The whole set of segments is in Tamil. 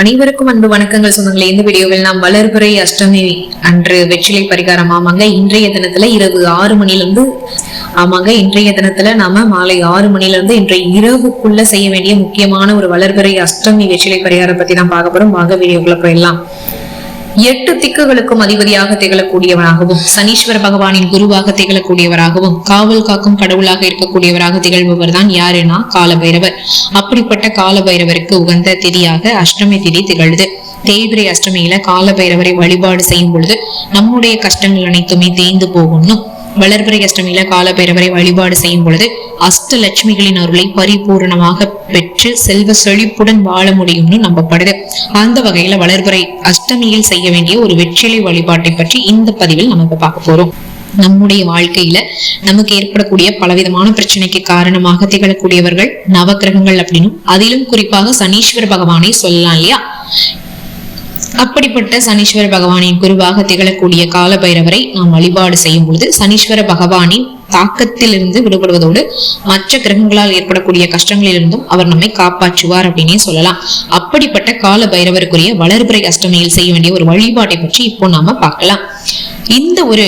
அனைவருக்கும் அன்பு வணக்கங்கள் சொந்தங்களே. இந்த வீடியோவில் நாம் வளர்பிறை அஷ்டமி அன்று வெற்றிலை பரிகாரம். ஆமாங்க இன்றைய தினத்துல இரவு ஆறு மணிலிருந்து ஆமாங்க இன்றைய தினத்துல நாம மாலை ஆறு மணிலிருந்து இன்றைய இரவுக்குள்ள செய்ய வேண்டிய முக்கியமான ஒரு வளர்பிறை அஷ்டமி வெற்றிலை பரிகாரம் பத்தி தான் பார்க்க போறோம். வாங்க வீடியோக்குள்ள போயிடலாம். எட்டு திக்குகளுக்கும் அதிபதியாக திகழக்கூடியவராகவும் சனீஸ்வர பகவானின் குருவாக திகழக்கூடியவராகவும் காவல் காக்கும் கடவுளாக இருக்கக்கூடியவராக திகழ்பவர் தான் யாருன்னா காலபைரவர். அப்படிப்பட்ட காலபைரவருக்கு உகந்த திதியாக அஷ்டமி திதி திகழுது. தேய்பிரை அஷ்டமியில காலபைரவரை வழிபாடு செய்யும் பொழுது நம்முடைய கஷ்டங்கள் அனைத்துமே தேய்ந்து போகும்னும் வளர்பிறை அஷ்டமியில காலபைரவரை வழிபாடு செய்யும் பொழுது அஷ்டலட்சுமிகளின் அருளை பரிபூரணமாக பெற்று செல்வ செழிப்புடன் வாழ முடியும்னு நம்பப்படுது. அந்த வகையில வளர்பிறை அஷ்டமியில் செய்ய வேண்டிய ஒரு வெற்றிலை வழிபாட்டை பற்றி இந்த பதிவில் நம்ம பார்க்க போறோம். நம்முடைய வாழ்க்கையில நமக்கு ஏற்படக்கூடிய பலவிதமான பிரச்சனைக்கு காரணமாக திகழக்கூடியவர்கள் நவக்கிரகங்கள் அப்படின்னு அதிலும் குறிப்பாக சனீஸ்வர பகவானை சொல்லலாம் இல்லையா? அப்படிப்பட்ட சனீஸ்வர பகவானின் குருவாக திகழக்கூடிய கால பைரவரை நாம் வழிபாடு செய்யும் பொழுது சனீஸ்வர பகவானின் தாக்கத்திலிருந்து விடுபடுவதோடு மற்ற கிரகங்களால் ஏற்படக்கூடிய கஷ்டங்களிலிருந்தும் அவர் நம்மை காப்பாற்றுவார் அப்படின்னே சொல்லலாம். அப்படிப்பட்ட கால பைரவருக்குரிய வளர்பிறை அஷ்டமியில் செய்ய வேண்டிய ஒரு வழிபாட்டை பற்றி இப்போ நாம பார்க்கலாம். இந்த ஒரு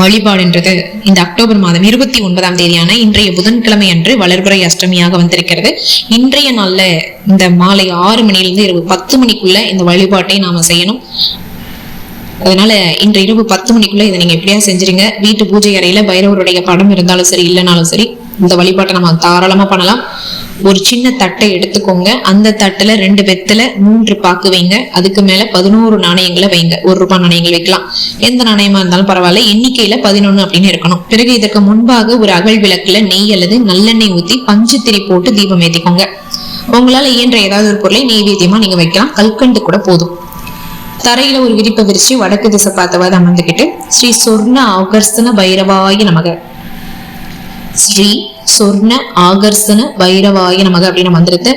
வழிபாடுன்றது இந்த அக்டோபர் மாதம் இருபத்தி ஒன்பதாம் தேதியான இன்றைய புதன்கிழமை அன்று வளர்புரை அஷ்டமியாக வந்திருக்கிறது. இன்றைய நாள்ல இந்த மாலை ஆறு மணிலிருந்து இரவு பத்து மணிக்குள்ள இந்த வழிபாட்டை நாம செய்யணும். அதனால இன்று இரவு பத்து மணிக்குள்ள இதை நீங்க எப்படியா செஞ்சிருங்க. வீட்டு பூஜை அறையில பைரவருடைய படம் இருந்தாலும் சரி இல்லைனாலும் சரி இந்த வழிபாட்டை நம்ம தாராளமா பண்ணலாம். ஒரு சின்ன தட்டை எடுத்துக்கோங்க. அந்த தட்டுல ரெண்டு வெத்துல மூன்று பாக்கு வைங்க. அதுக்கு மேல பதினோரு நாணயங்களை வைங்க. ஒரு ரூபாய் நாணயங்கள் வைக்கலாம். எந்த நாணயமா இருந்தாலும் பரவாயில்ல. எண்ணிக்கையில பதினொன்னு அப்படின்னு இருக்கணும். பிறகு இதற்கு முன்பாக ஒரு அகல் விளக்குல நெய் அல்லது நல்லெண்ணெய் ஊத்தி பஞ்சுத்திரி போட்டு தீபம் ஏத்திக்கோங்க. உங்களால இயன்ற ஏதாவது ஒரு பொருளை நெய்வேத்தியமா நீங்க வைக்கலாம். கல்கண்டு கூட போதும். தரையில ஒரு விரிப்பை விரிச்சு வடக்கு திசை பார்த்தவாறு அமர்ந்துக்கிட்டு ஸ்ரீ சொர்ண ஆகர்ஷன பைரவாய நமக. ஸ்ரீ சொர்ண ஆகர்ஷண வைரவாய நமக அப்படின்னு மந்திரத்தை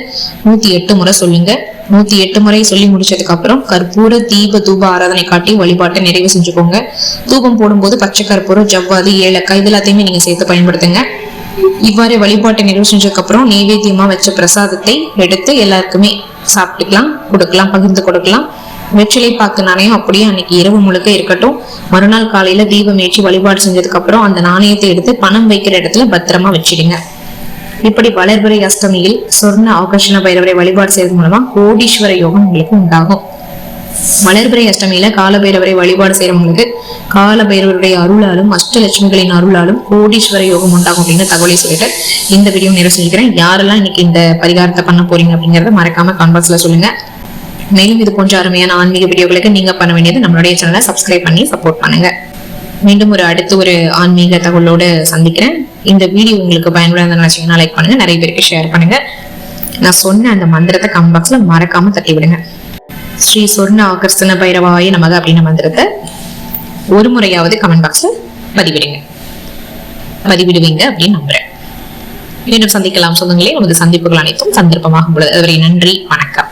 நூத்தி எட்டு முறை சொல்லுங்க. நூத்தி எட்டு முறை சொல்லி முடிச்சதுக்கு அப்புறம் கற்பூர தீப தூப ஆராதனை காட்டி வழிபாட்டை நிறைவு செஞ்சுக்கோங்க. தூபம் போடும்போது பச்சை கற்பூரம் ஜவ்வாது ஏலக்காய் இது எல்லாத்தையுமே நீங்க சேர்த்து பயன்படுத்துங்க. இவ்வாறு வழிபாட்டை நிறைவு செஞ்சதுக்கு அப்புறம் நெய்வேத்தியமா வச்ச பிரசாதத்தை எடுத்து எல்லாருக்குமே சாப்பிட்டுக்கலாம் கொடுக்கலாம் பகிர்ந்து கொடுக்கலாம். வெற்றிலை பாக்கு நாணயம் அப்படியே அன்னைக்கு இரவு முழுக்க இருக்கட்டும். மறுநாள் காலையில தீபம் ஏற்றி வழிபாடு செஞ்சதுக்கு அப்புறம் அந்த நாணயத்தை எடுத்து பணம் வைக்கிற இடத்துல பத்திரமா வச்சிடுங்க. இப்படி வளர்பிறை அஷ்டமியில் சொர்ண ஆகர்ஷண பைரவரை வழிபாடு செய்வது மூலமா கோடீஸ்வர யோகம் உங்களுக்கு உண்டாகும். வளர்பிறை அஷ்டமியில காலபைரவரை வழிபாடு செய்யறவங்களுக்கு காலபைரவருடைய அருளாலும் அஷ்டலட்சுமிகளின் அருளாலும் கோடீஸ்வர யோகம் உண்டாகும் அப்படின்னு தகவலை சொல்லிட்டு இந்த வீடியோ நிறைவு செஞ்சுக்கிறேன் யாரெல்லாம் இன்னைக்கு இந்த பரிகாரத்தை பண்ண போறீங்க அப்படிங்கறத மறக்காம கான்பாக்ஸ்ல சொல்லுங்க. மேலும் இது போன்ற அருமையான ஆன்மீக வீடியோகளுக்கு நீங்க பண்ண வேண்டியது நம்மளுடைய சேனலை சப்ஸ்கிரைப் பண்ணி சப்போர்ட் பண்ணுங்க. மீண்டும் ஒரு அடுத்த ஒரு ஆன்மீக தகவலோடு சந்திக்கிறேன். இந்த வீடியோ உங்களுக்கு பயனுள்ள நினைச்சீங்கன்னா லைக் பண்ணுங்க. நிறைய பேருக்கு ஷேர் பண்ணுங்க. நான் சொன்ன அந்த மந்திரத்தை கமெண்ட் பாக்ஸ்ல மறக்காம தட்டி விடுங்க ஸ்ரீ சொர்ண ஆகர்ஷண பைரவாய நமக அப்படின்ற மந்திரத்தை ஒரு முறையாவது கமெண்ட் பாக்ஸ்ல பதிவிடுங்க. பதிவிடுவீங்க அப்படின்னு நம்புறேன். மீண்டும் சந்திக்கலாம் சொந்தங்களே. உனது சந்திப்புகள் அனைத்தும் சந்தர்ப்பமாகும் பொழுது. அதுவரை நன்றி. வணக்கம்.